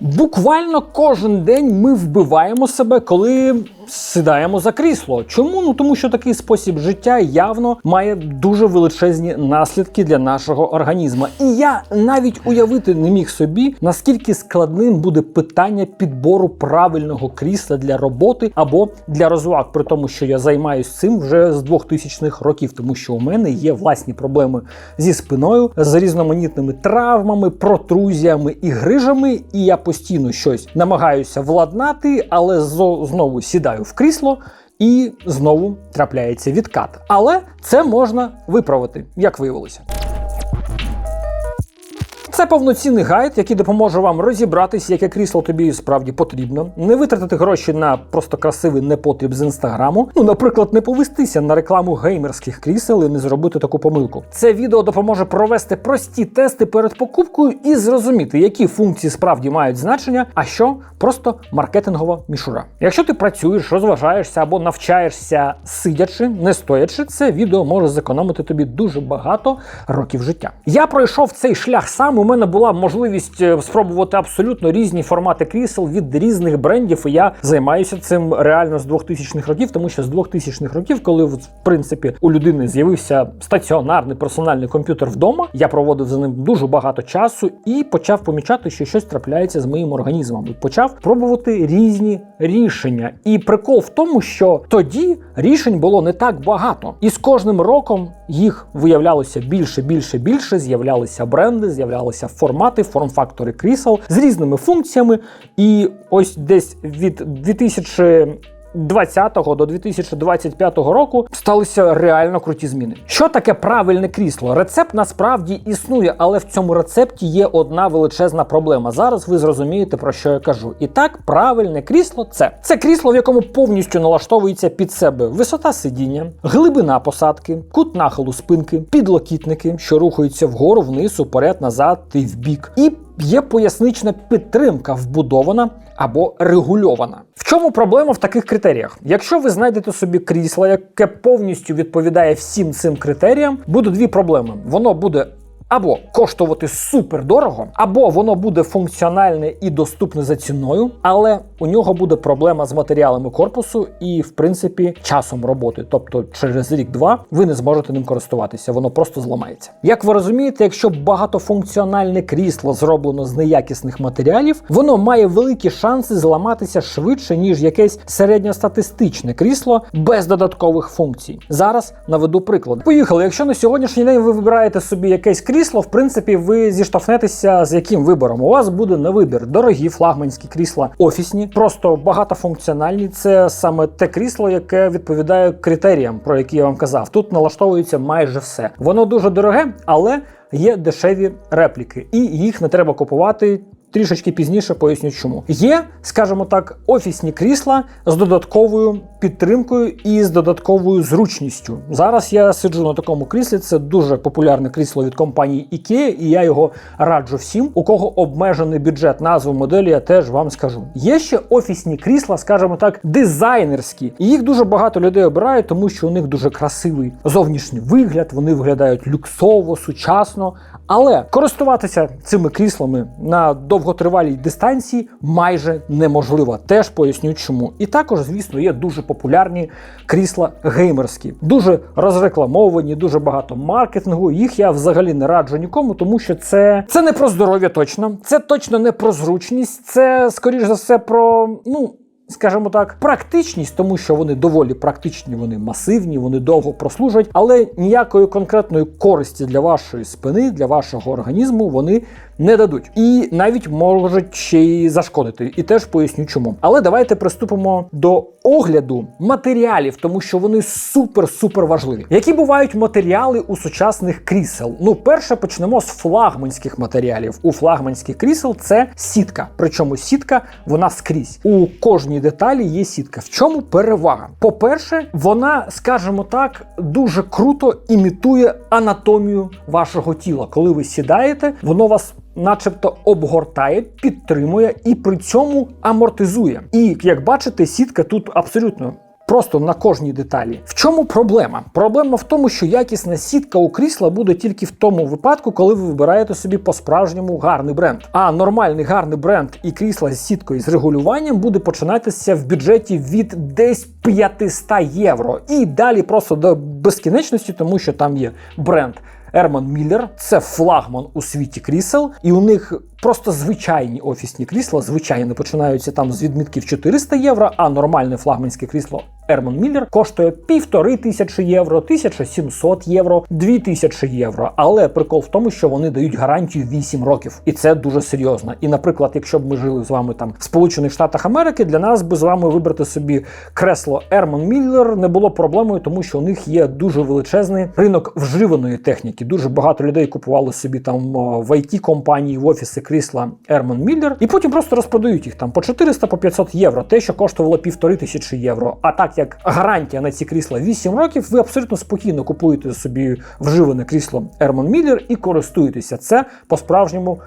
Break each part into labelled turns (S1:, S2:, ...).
S1: Буквально кожен день ми вбиваємо себе, коли сідаємо за крісло. Чому? Ну тому що такий спосіб життя явно має дуже величезні наслідки для нашого організму. І я навіть уявити не міг собі, наскільки складним буде питання підбору правильного крісла для роботи або для розваг, при тому, що я займаюся цим вже з 2000-х років, тому що у мене є власні проблеми зі спиною, з різноманітними травмами, протрузіями і грижами, і я постійно щось намагаюся владнати, але знову сідаю в крісло. І знову трапляється відкат. Але це можна виправити, як виявилося. Це повноцінний гайд, який допоможе вам розібратись, яке крісло тобі справді потрібно, не витратити гроші на просто красивий непотріб з інстаграму. Ну, наприклад, не повестися на рекламу геймерських крісел і не зробити таку помилку. Це відео допоможе провести прості тести перед покупкою і зрозуміти, які функції справді мають значення, а що просто маркетингова мішура. Якщо ти працюєш, розважаєшся або навчаєшся сидячи, не стоячи, це відео може зекономити тобі дуже багато років життя. Я пройшов цей шлях сам. У мене була можливість е, спробувати абсолютно різні формати крісел від різних брендів. І я займаюся цим реально з 2000-х років, тому що з 2000-х років, коли в принципі у людини з'явився стаціонарний персональний комп'ютер вдома, я проводив за ним дуже багато часу і почав помічати, що щось трапляється з моїм організмом. І почав пробувати різні рішення. І прикол в тому, що тоді рішень було не так багато, і з кожним роком їх виявлялося більше, більше, більше. З'являлися бренди, з'являлися формати, форм-фактори крісел з різними функціями. І ось десь від 2000 20 до 2025 року сталися реально круті зміни. Що таке правильне крісло? Рецепт насправді існує, але в цьому рецепті є одна величезна проблема. Зараз ви зрозумієте про що я кажу. І так, правильне крісло це це крісло, в якому повністю налаштовується під себе висота сидіння, глибина посадки, кут нахилу спинки, підлокітники, що рухаються вгору, вниз, уперед, назад і вбік. І Є пояснична підтримка вбудована або регульована. В чому проблема в таких критеріях? Якщо ви знайдете собі крісло, яке повністю відповідає всім цим критеріям, буде дві проблеми. Воно буде або коштувати супер дорого, або воно буде функціональне і доступне за ціною, але у нього буде проблема з матеріалами корпусу і, в принципі, часом роботи. Тобто, через рік-два ви не зможете ним користуватися, воно просто зламається. Як ви розумієте, якщо багатофункціональне крісло зроблено з неякісних матеріалів, воно має великі шанси зламатися швидше, ніж якесь середньостатистичне крісло без додаткових функцій. Зараз наведу приклад. Поїхали. Якщо на сьогоднішній день ви вибираєте собі якесь крісло, в принципі, ви зіштовхнетеся з яким вибором. У вас буде на вибір дорогі флагманські крісла, офісні, просто багатофункціональні. Це саме те крісло, яке відповідає критеріям, про які я вам казав. Тут налаштовується майже все. Воно дуже дороге, але є дешеві репліки, і їх не треба купувати. Трішечки пізніше поясню, чому є, скажімо так, офісні крісла з додатковою підтримкою і з додатковою зручністю. Зараз я сиджу на такому кріслі. Це дуже популярне крісло від компанії IKEA, і я його раджу всім. У кого обмежений бюджет, назву моделі я теж вам скажу. Є ще офісні крісла, скажімо так, дизайнерські. І їх дуже багато людей обирають, тому що у них дуже красивий зовнішній вигляд. Вони виглядають люксово, сучасно. Але користуватися цими кріслами на довготривалій дистанції майже неможливо. Теж поясню чому. І також, звісно, є дуже популярні крісла геймерські, дуже розрекламовані, дуже багато маркетингу. Їх я взагалі не раджу нікому, тому що це, це не про здоров'я точно, це точно не про зручність, це скоріш за все про ну. Скажімо так, практичність, тому що вони доволі практичні, вони масивні, вони довго прослужать, але ніякої конкретної користі для вашої спини, для вашого організму вони не дадуть. І навіть можуть ще й зашкодити. І теж поясню чому. Але давайте приступимо до огляду матеріалів, тому що вони супер-супер важливі. Які бувають матеріали у сучасних крісел? Ну, перше почнемо з флагманських матеріалів. У флагманських крісел це сітка. Причому сітка вона скрізь. У кожній деталі є сітка. В чому перевага? По-перше, вона, скажімо так, дуже круто імітує анатомію вашого тіла. Коли ви сідаєте, воно вас. Начебто обгортає, підтримує і при цьому амортизує. І як бачите, сітка тут абсолютно просто на кожній деталі. В чому проблема? Проблема в тому, що якісна сітка у крісла буде тільки в тому випадку, коли ви вибираєте собі по-справжньому гарний бренд. А нормальний гарний бренд і крісла з сіткою з регулюванням буде починатися в бюджеті від десь 500 євро. І далі просто до безкінечності, тому що там є бренд. Ерман Міллер це флагман у світі крісел, і у них просто звичайні офісні крісла, звичайно, починаються там з відмітків 400 євро, а нормальне флагманське крісло Ерман Міллер коштує півтори тисячі євро, 1700 євро, 2000 євро. Але прикол в тому, що вони дають гарантію 8 років, і це дуже серйозно. І, наприклад, якщо б ми жили з вами там в Сполучених Штатах Америки, для нас би з вами вибрати собі кресло Ерман Міллер не було проблемою, тому що у них є дуже величезний ринок вживаної техніки. Дуже багато людей купували собі там в it компанії в офіси крісла Ерман Міллер, і потім просто розпродають їх там по 400 по 500 євро, те, що коштувало півтори тисячі євро. А так як гарантія на ці крісла 8 років, ви абсолютно спокійно купуєте собі вживане крісло Ерман Міллер і користуєтеся. Це по-справжньому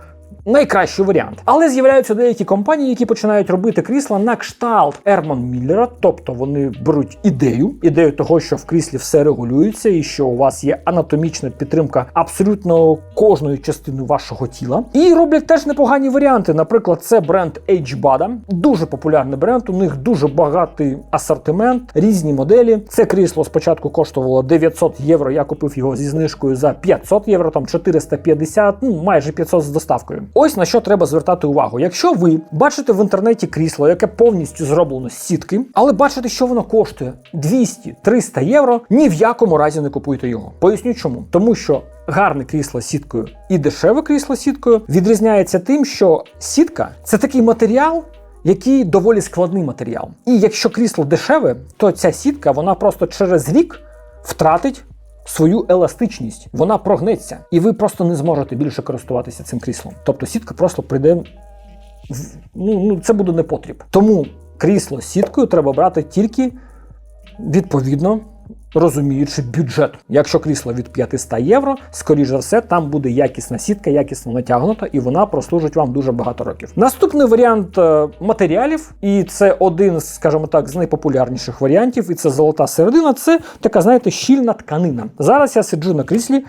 S1: найкращий варіант. Але з'являються деякі компанії, які починають робити крісла на кшталт Ерман Міллера, тобто вони беруть ідею, ідею того, що в кріслі все регулюється, і що у вас є анатомічна підтримка абсолютно кожної частини вашого тіла. І роблять теж непогані варіанти. Наприклад, це бренд H-Bada, дуже популярний бренд. У них дуже багатий асортимент, різні моделі. Це крісло спочатку коштувало 900 євро. Я купив його зі знижкою за 500 євро, там 450, ну майже 500 з доставкою. Ось на що треба звертати увагу. Якщо ви бачите в інтернеті крісло, яке повністю зроблено з сітки, але бачите, що воно коштує 200-300 євро, ні в якому разі не купуйте його. Поясню чому. Тому що гарне крісло сіткою і дешеве крісло сіткою відрізняється тим, що сітка це такий матеріал. Який доволі складний матеріал. І якщо крісло дешеве, то ця сітка вона просто через рік втратить свою еластичність, вона прогнеться, і ви просто не зможете більше користуватися цим кріслом. Тобто сітка просто прийде ну, ну це буде непотріб. Тому крісло з сіткою треба брати тільки відповідно. Розуміючи бюджет, якщо крісло від 500 євро, скоріш за все, там буде якісна сітка, якісно натягнута, і вона прослужить вам дуже багато років. Наступний варіант е, матеріалів, і це один, скажімо так, з найпопулярніших варіантів, і це золота середина. Це така, знаєте, щільна тканина. Зараз я сиджу на кріслі.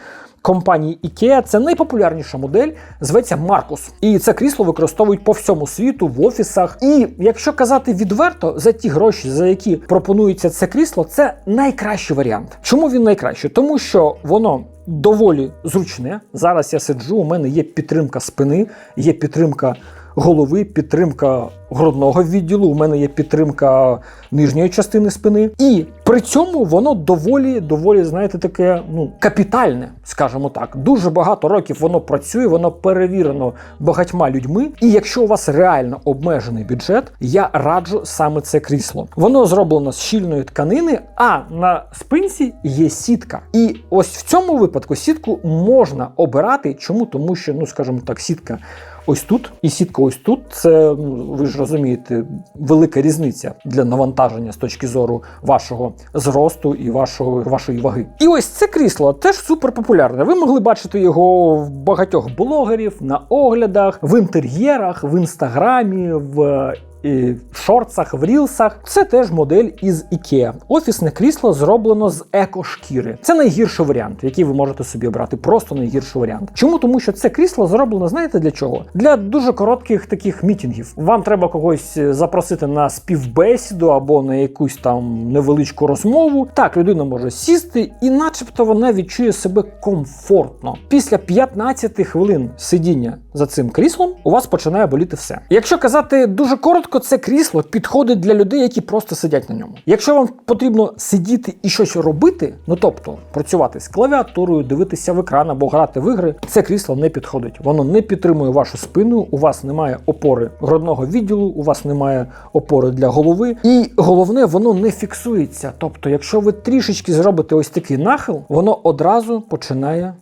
S1: Компанії IKEA це найпопулярніша модель, зветься Маркус. І це крісло використовують по всьому світу в офісах. І якщо казати відверто, за ті гроші, за які пропонується це крісло, це найкращий варіант. Чому він найкращий? Тому що воно. Доволі зручне. Зараз я сиджу. У мене є підтримка спини, є підтримка голови, підтримка грудного відділу. У мене є підтримка нижньої частини спини, і при цьому воно доволі, доволі, знаєте, таке ну капітальне, скажімо так. Дуже багато років воно працює, воно перевірено багатьма людьми. І якщо у вас реально обмежений бюджет, я раджу саме це крісло. Воно зроблено з щільної тканини, а на спинці є сітка. І ось в цьому випадку сітку можна обирати. Чому? Тому що, ну скажімо так, сітка ось тут і сітка ось тут. Це ну, ви ж розумієте, велика різниця для навантаження з точки зору вашого зросту і вашого, вашої ваги. І ось це крісло теж супер популярне. Ви могли бачити його в багатьох блогерів на оглядах, в інтер'єрах, в інстаграмі, в в шорцах, в рілсах. Це теж модель із IKEA. Офісне крісло зроблено з екошкіри. Це найгірший варіант, який ви можете собі обрати. Просто найгірший варіант. Чому? Тому що це крісло зроблено, знаєте для чого? Для дуже коротких таких мітінгів. Вам треба когось запросити на співбесіду або на якусь там невеличку розмову. Так, людина може сісти, і, начебто, вона відчує себе комфортно. Після 15 хвилин сидіння за цим кріслом у вас починає боліти все. Якщо казати дуже коротко, це крісло підходить для людей, які просто сидять на ньому. Якщо вам потрібно сидіти і щось робити, ну тобто працювати з клавіатурою, дивитися в екран або грати в ігри, це крісло не підходить. Воно не підтримує вашу спину, у вас немає опори грудного відділу, у вас немає опори для голови, і головне, воно не фіксується. Тобто, якщо ви трішечки зробите ось такий нахил, воно одразу починає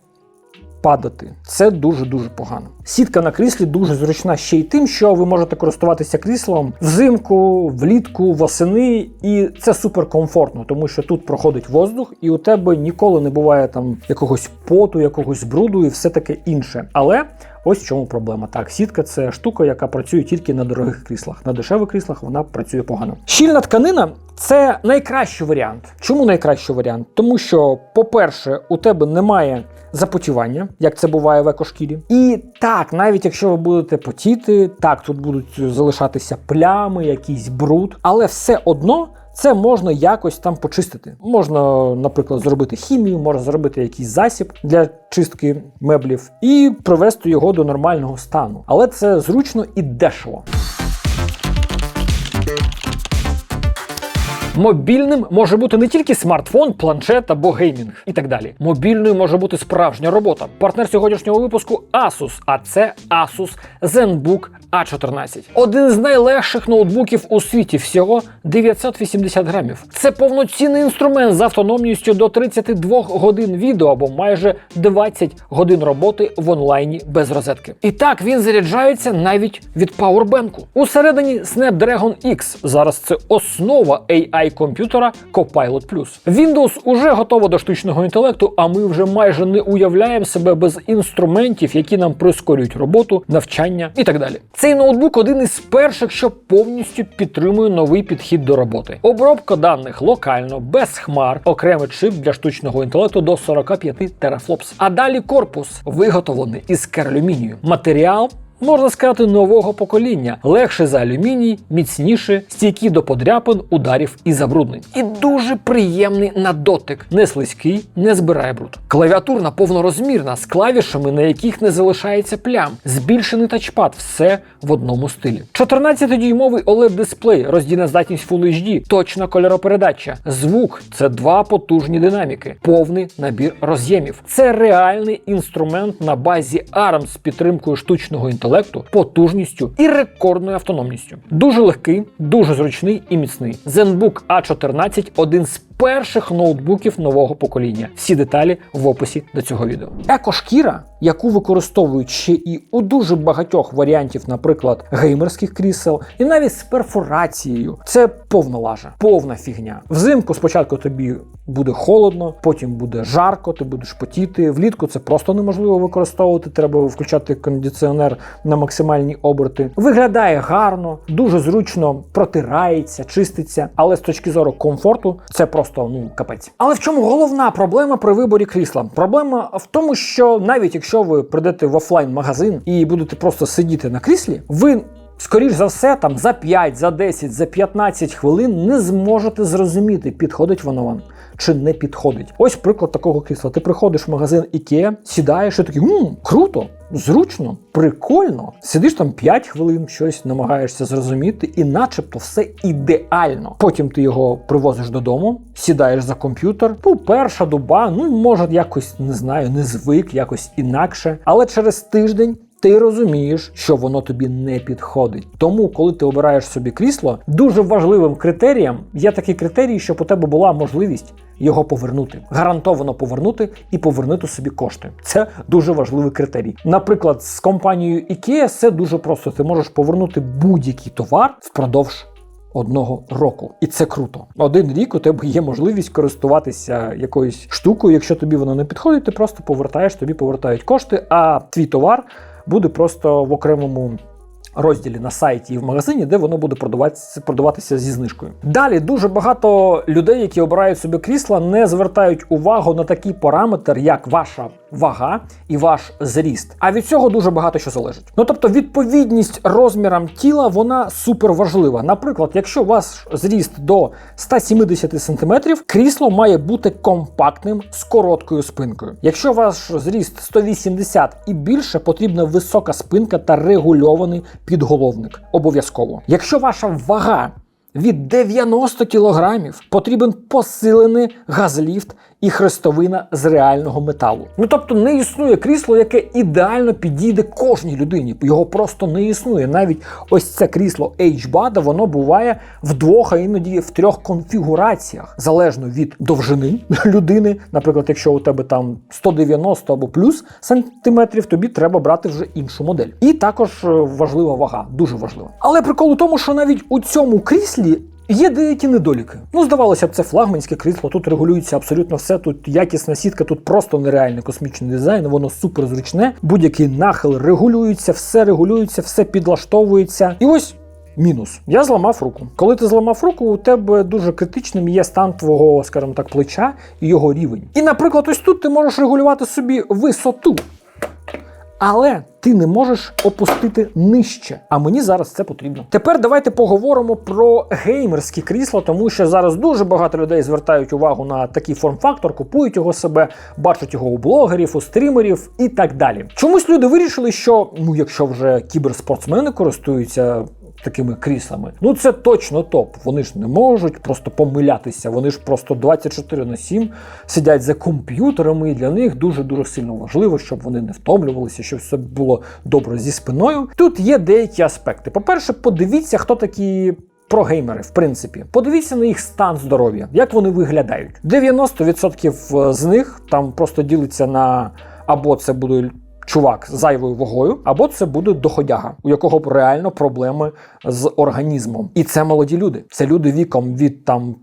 S1: падати. Це дуже-дуже погано. Сітка на кріслі дуже зручна ще й тим, що ви можете користуватися кріслом взимку, влітку, восени, і це супер комфортно, тому що тут проходить воздух, і у тебе ніколи не буває там якогось поту, якогось бруду і все таке інше. Але Ось в чому проблема. Так, сітка це штука, яка працює тільки на дорогих кріслах. На дешевих кріслах вона працює погано. Щільна тканина це найкращий варіант. Чому найкращий варіант? Тому що, по-перше, у тебе немає запотівання, як це буває в екошкірі. І так, навіть якщо ви будете потіти, так тут будуть залишатися плями, якийсь бруд, але все одно. Це можна якось там почистити. Можна, наприклад, зробити хімію, можна зробити якийсь засіб для чистки меблів і привести його до нормального стану. Але це зручно і дешево. Мобільним може бути не тільки смартфон, планшет або геймінг і так далі. Мобільною може бути справжня робота. Партнер сьогоднішнього випуску Asus, а це Asus ZenBook A14. Один з найлегших ноутбуків у світі, всього 980 грамів. Це повноцінний інструмент з автономністю до 32 годин відео або майже 20 годин роботи в онлайні без розетки. І так він заряджається навіть від пауербенку. Усередині Snapdragon X. Зараз це основа AI комп'ютера Copilot+. Windows уже готова до штучного інтелекту, а ми вже майже не уявляємо себе без інструментів, які нам прискорюють роботу, навчання і так далі. Цей ноутбук один із перших, що повністю підтримує новий підхід до роботи. Обробка даних локально, без хмар, окремий чип для штучного інтелекту до 45 терафлопс. А далі корпус виготовлений із кералюмінію. Матеріал можна сказати, нового покоління, легше за алюміній, міцніше, стійкі до подряпин, ударів і забруднень. І дуже приємний на дотик, не слизький, не збирає бруд. Клавіатурна повнорозмірна з клавішами, на яких не залишається плям, збільшений тачпад, все в одному стилі. 14-дюймовий oled дисплей, роздільна здатність Full HD, точна кольоропередача, звук це два потужні динаміки, повний набір роз'ємів. Це реальний інструмент на базі ARM з підтримкою штучного інтелекту інтелекту, потужністю і рекордною автономністю. Дуже легкий, дуже зручний і міцний. ZenBook A14 один з перших ноутбуків нового покоління. Всі деталі в описі до цього відео. Екошкіра, яку використовують ще і у дуже багатьох варіантів, наприклад, геймерських крісел, і навіть з перфорацією. Це повна лажа, повна фігня. Взимку спочатку тобі буде холодно, потім буде жарко, ти будеш потіти. Влітку це просто неможливо використовувати. Треба включати кондиціонер на максимальні оберти. Виглядає гарно, дуже зручно протирається, чиститься, але з точки зору комфорту це просто ну капець. Але в чому головна проблема при виборі крісла? Проблема в тому, що навіть якщо ви прийдете в офлайн-магазин і будете просто сидіти на кріслі, ви. Скоріш за все, там за 5, за 10, за 15 хвилин не зможете зрозуміти, підходить воно вам чи не підходить. Ось приклад такого крісла. Ти приходиш в магазин IKEA, сідаєш і такий, мм, круто, зручно, прикольно. Сидиш там 5 хвилин, щось намагаєшся зрозуміти, і начебто все ідеально. Потім ти його привозиш додому, сідаєш за комп'ютер. Ну, перша доба, ну може якось не знаю, не звик, якось інакше. Але через тиждень. Ти розумієш, що воно тобі не підходить. Тому, коли ти обираєш собі крісло, дуже важливим критерієм є такий критерій, щоб у тебе була можливість його повернути, гарантовано повернути і повернути собі кошти. Це дуже важливий критерій. Наприклад, з компанією IKEA все дуже просто. Ти можеш повернути будь-який товар впродовж. Одного року, і це круто. Один рік у тебе є можливість користуватися якоюсь штукою. Якщо тобі воно не підходить, ти просто повертаєш, тобі повертають кошти, а твій товар буде просто в окремому. Розділі на сайті і в магазині, де воно буде продаватися, продаватися зі знижкою. Далі дуже багато людей, які обирають собі крісла, не звертають увагу на такий параметр, як ваша вага і ваш зріст. А від цього дуже багато що залежить. Ну тобто, відповідність розмірам тіла вона супер важлива. Наприклад, якщо ваш зріст до 170 см, крісло має бути компактним з короткою спинкою. Якщо ваш зріст 180 і більше, потрібна висока спинка та регульований підголовник. Обов'язково. Якщо ваша вага від 90 кілограмів потрібен посилений газліфт і хрестовина з реального металу. Ну тобто не існує крісло, яке ідеально підійде кожній людині. Його просто не існує. Навіть ось це крісло H-BUD, воно буває в двох, а іноді в трьох конфігураціях, залежно від довжини людини. Наприклад, якщо у тебе там 190 або плюс сантиметрів, тобі треба брати вже іншу модель. І також е, важлива вага, дуже важлива. Але прикол у тому, що навіть у цьому кріслі Є деякі недоліки. Ну, здавалося б, це флагманське крісло, тут регулюється абсолютно все. Тут якісна сітка, тут просто нереальний космічний дизайн, воно супер зручне. Будь-який нахил регулюється, все регулюється, все підлаштовується. І ось. Мінус. Я зламав руку. Коли ти зламав руку, у тебе дуже критичним є стан твого, скажімо так, плеча і його рівень. І, наприклад, ось тут ти можеш регулювати собі висоту. Але ти не можеш опустити нижче. А мені зараз це потрібно. Тепер давайте поговоримо про геймерські крісла, тому що зараз дуже багато людей звертають увагу на такий форм-фактор, купують його себе, бачать його у блогерів, у стрімерів і так далі. Чомусь люди вирішили, що ну, якщо вже кіберспортсмени користуються. Такими кріслами. Ну це точно топ. Вони ж не можуть просто помилятися. Вони ж просто 24 на 7 сидять за комп'ютерами, і для них дуже дуже сильно важливо, щоб вони не втомлювалися, щоб все було добре зі спиною. Тут є деякі аспекти. По-перше, подивіться, хто такі. Прогеймери, в принципі, подивіться на їх стан здоров'я, як вони виглядають. 90% з них там просто ділиться на або це буде чувак з зайвою вагою, або це буде доходяга, у якого реально проблеми з організмом. І це молоді люди. Це люди віком від там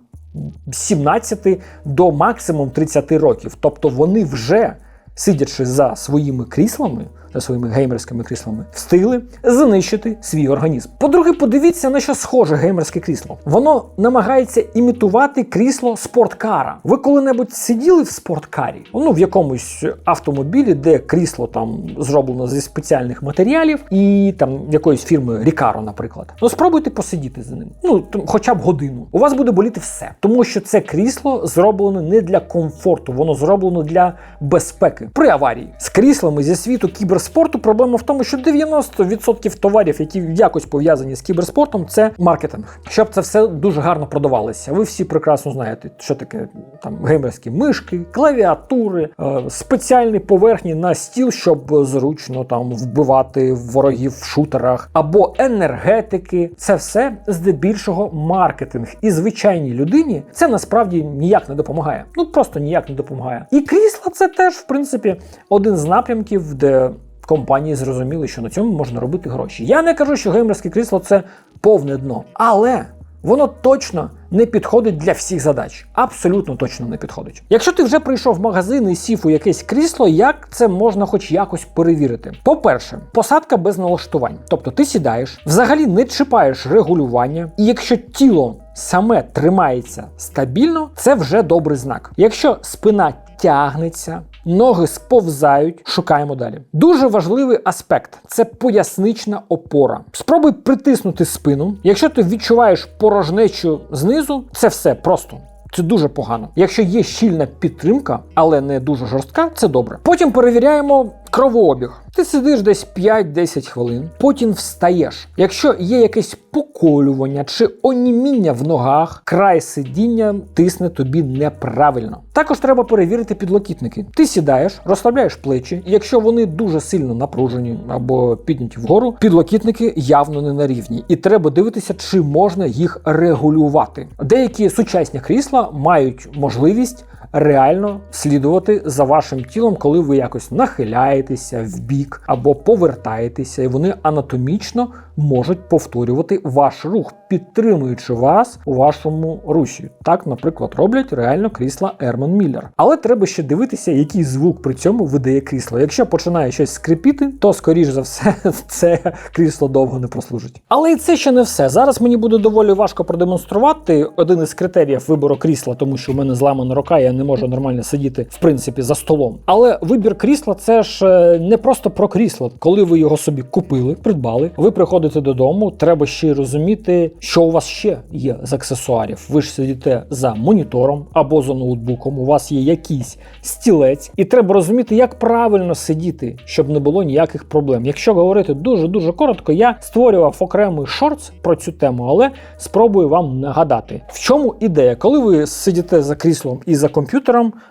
S1: 17 до максимум 30 років. Тобто вони вже сидячи за своїми кріслами. За своїми геймерськими кріслами встигли знищити свій організм. По-друге, подивіться на що схоже геймерське крісло. Воно намагається імітувати крісло спорткара. Ви коли-небудь сиділи в спорткарі? Ну в якомусь автомобілі, де крісло там зроблено зі спеціальних матеріалів, і там якоїсь фірми Рікаро, наприклад. Ну спробуйте посидіти за ним. Ну хоча б годину. У вас буде боліти все, тому що це крісло зроблено не для комфорту, воно зроблено для безпеки при аварії з кріслами зі світу кібер кіберспорту проблема в тому, що 90% товарів, які якось пов'язані з кіберспортом, це маркетинг. Щоб це все дуже гарно продавалося. Ви всі прекрасно знаєте, що таке там геймерські мишки, клавіатури, е, спеціальні поверхні на стіл, щоб зручно там вбивати ворогів в шутерах, або енергетики. Це все здебільшого маркетинг. І звичайній людині це насправді ніяк не допомагає. Ну просто ніяк не допомагає. І крісла це теж, в принципі, один з напрямків, де компанії зрозуміли, що на цьому можна робити гроші. Я не кажу, що геймерське крісло це повне дно, але воно точно не підходить для всіх задач. Абсолютно точно не підходить. Якщо ти вже прийшов в магазин і сів у якесь крісло, як це можна хоч якось перевірити? По-перше, посадка без налаштувань. Тобто ти сідаєш, взагалі не чіпаєш регулювання, і якщо тіло саме тримається стабільно, це вже добрий знак. Якщо спина тягнеться, ноги сповзають, шукаємо далі. Дуже важливий аспект це пояснична опора. Спробуй притиснути спину. Якщо ти відчуваєш порожнечу знизу, це все просто. Це дуже погано. Якщо є щільна підтримка, але не дуже жорстка, це добре. Потім перевіряємо кровообіг. Ти сидиш десь 5-10 хвилин, потім встаєш. Якщо є якесь поколювання чи оніміння в ногах, край сидіння тисне тобі неправильно. Також треба перевірити підлокітники. Ти сідаєш, розслабляєш плечі, якщо вони дуже сильно напружені або підняті вгору, підлокітники явно не на рівні, і треба дивитися, чи можна їх регулювати. Деякі сучасні крісла мають можливість реально слідувати за вашим тілом, коли ви якось нахиляєтеся в бік або повертаєтеся, і вони анатомічно можуть повторювати ваш рух, підтримуючи вас у вашому русі. Так, наприклад, роблять реально крісла Ерман Міллер. Але треба ще дивитися, який звук при цьому видає крісло. Якщо починає щось скрипіти, то скоріш за все це крісло довго не прослужить. Але і це ще не все. Зараз мені буде доволі важко продемонструвати один із критеріїв вибору крісла, тому що в мене зламана рука, я не можу нормально сидіти в принципі за столом. Але вибір крісла це ж е, не просто про крісло. Коли ви його собі купили, придбали, ви приходите додому, треба ще й розуміти, що у вас ще є з аксесуарів. Ви ж сидите за монітором або за ноутбуком. У вас є якийсь стілець, і треба розуміти, як правильно сидіти, щоб не було ніяких проблем. Якщо говорити дуже дуже коротко, я створював окремий шортс про цю тему, але спробую вам нагадати, в чому ідея, коли ви сидите за кріслом і за комп'ютером.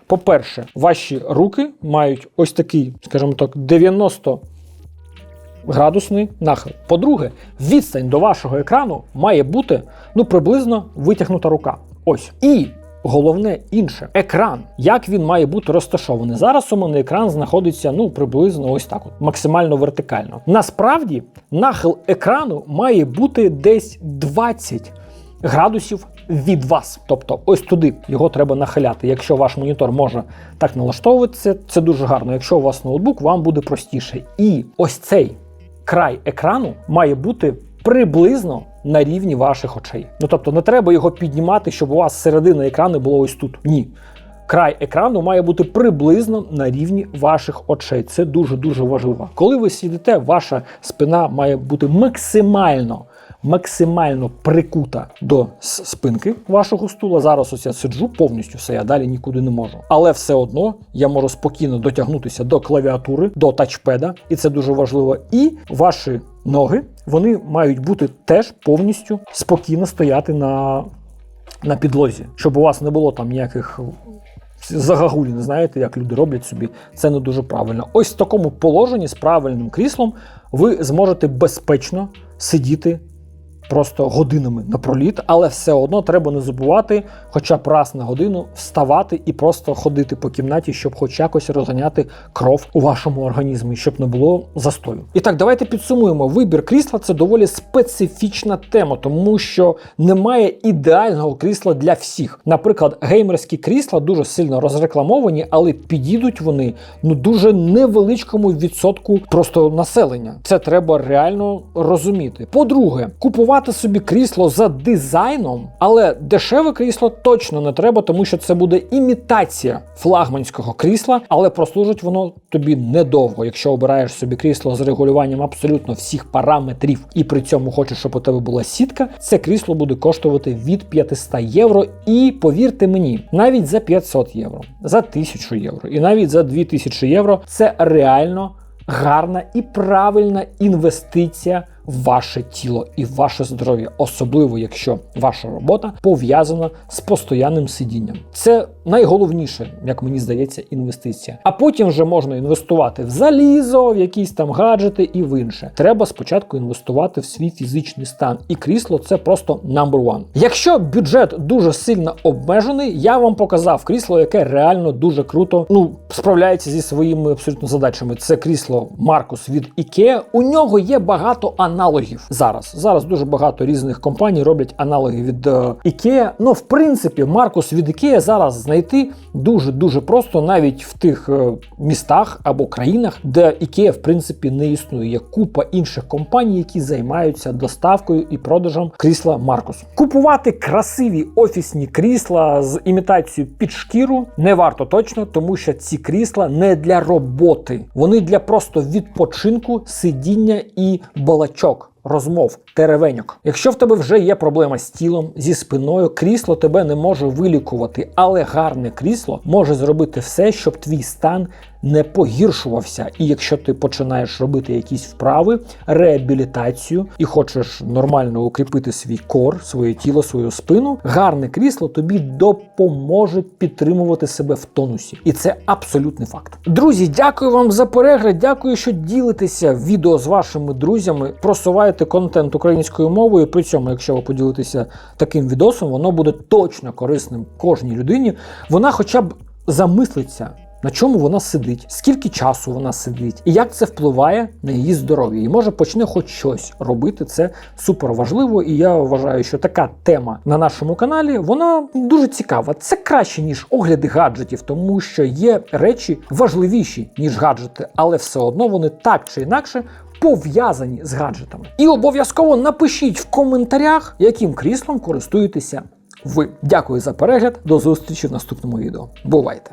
S1: По-перше, ваші руки мають ось такий, скажімо так, 90 градусний нахил. По-друге, відстань до вашого екрану має бути ну приблизно витягнута рука. Ось. І головне інше екран, як він має бути розташований. Зараз у мене екран знаходиться ну приблизно ось так, от, максимально вертикально. Насправді, нахил екрану має бути десь 20 градусів від вас. Тобто, ось туди його треба нахиляти. Якщо ваш монітор може так налаштовуватися, це дуже гарно. Якщо у вас ноутбук, вам буде простіше. І ось цей край екрану має бути приблизно на рівні ваших очей. Ну тобто, не треба його піднімати, щоб у вас середина екрану було ось тут. Ні. Край екрану має бути приблизно на рівні ваших очей. Це дуже дуже важливо. Коли ви сидите, ваша спина має бути максимально. Максимально прикута до спинки вашого стула. Зараз ось я сиджу повністю все, я далі нікуди не можу. Але все одно я можу спокійно дотягнутися до клавіатури, до тачпеда, і це дуже важливо. І ваші ноги вони мають бути теж повністю спокійно стояти на, на підлозі, щоб у вас не було там ніяких загагулін, знаєте, як люди роблять собі, це не дуже правильно. Ось в такому положенні з правильним кріслом ви зможете безпечно сидіти просто годинами напроліт, але все одно треба не забувати, хоча б раз на годину вставати і просто ходити по кімнаті, щоб хоч якось розганяти кров у вашому організмі, щоб не було застою. І так, давайте підсумуємо. Вибір крісла це доволі специфічна тема, тому що немає ідеального крісла для всіх. Наприклад, геймерські крісла дуже сильно розрекламовані, але підійдуть вони ну дуже невеличкому відсотку просто населення. Це треба реально розуміти. По-друге, купувати собі крісло за дизайном, але дешеве крісло точно не треба, тому що це буде імітація флагманського крісла, але прослужить воно тобі недовго. Якщо обираєш собі крісло з регулюванням абсолютно всіх параметрів і при цьому хочеш, щоб у тебе була сітка, це крісло буде коштувати від 500 євро. І повірте мені, навіть за 500 євро, за 1000 євро і навіть за 2000 євро це реально гарна і правильна інвестиція ваше тіло і ваше здоров'я, особливо якщо ваша робота пов'язана з постоянним сидінням. Це найголовніше, як мені здається, інвестиція. А потім вже можна інвестувати в залізо, в якісь там гаджети і в інше. Треба спочатку інвестувати в свій фізичний стан, і крісло це просто number one. Якщо бюджет дуже сильно обмежений, я вам показав крісло, яке реально дуже круто ну справляється зі своїми абсолютно задачами. Це крісло Маркус від IKEA. У нього є багато аналогів зараз. Зараз дуже багато різних компаній роблять аналоги від е, IKEA. Ну, в принципі, Маркус від IKEA зараз знайти дуже дуже просто, навіть в тих е, містах або країнах, де IKEA в принципі не існує. Є купа інших компаній, які займаються доставкою і продажем крісла Маркус. Купувати красиві офісні крісла з імітацією під шкіру не варто точно, тому що ці крісла не для роботи, вони для просто відпочинку, сидіння і балачок. Розмов, теревеньок. Якщо в тебе вже є проблема з тілом, зі спиною, крісло тебе не може вилікувати, але гарне крісло може зробити все, щоб твій стан не погіршувався. І якщо ти починаєш робити якісь вправи, реабілітацію і хочеш нормально укріпити свій кор, своє тіло, свою спину, гарне крісло тобі допоможе підтримувати себе в тонусі. І це абсолютний факт. Друзі, дякую вам за перегляд. Дякую, що ділитеся відео з вашими друзями. Просуваєте контент українською мовою. При цьому, якщо ви поділитеся таким відосом, воно буде точно корисним кожній людині. Вона хоча б замислиться. На чому вона сидить, скільки часу вона сидить, і як це впливає на її здоров'я, і може почне хоч щось робити. Це супер важливо. І я вважаю, що така тема на нашому каналі вона дуже цікава. Це краще ніж огляди гаджетів, тому що є речі важливіші ніж гаджети, але все одно вони так чи інакше. Пов'язані з гаджетами. І обов'язково напишіть в коментарях, яким кріслом користуєтеся ви. Дякую за перегляд. До зустрічі в наступному відео. Бувайте!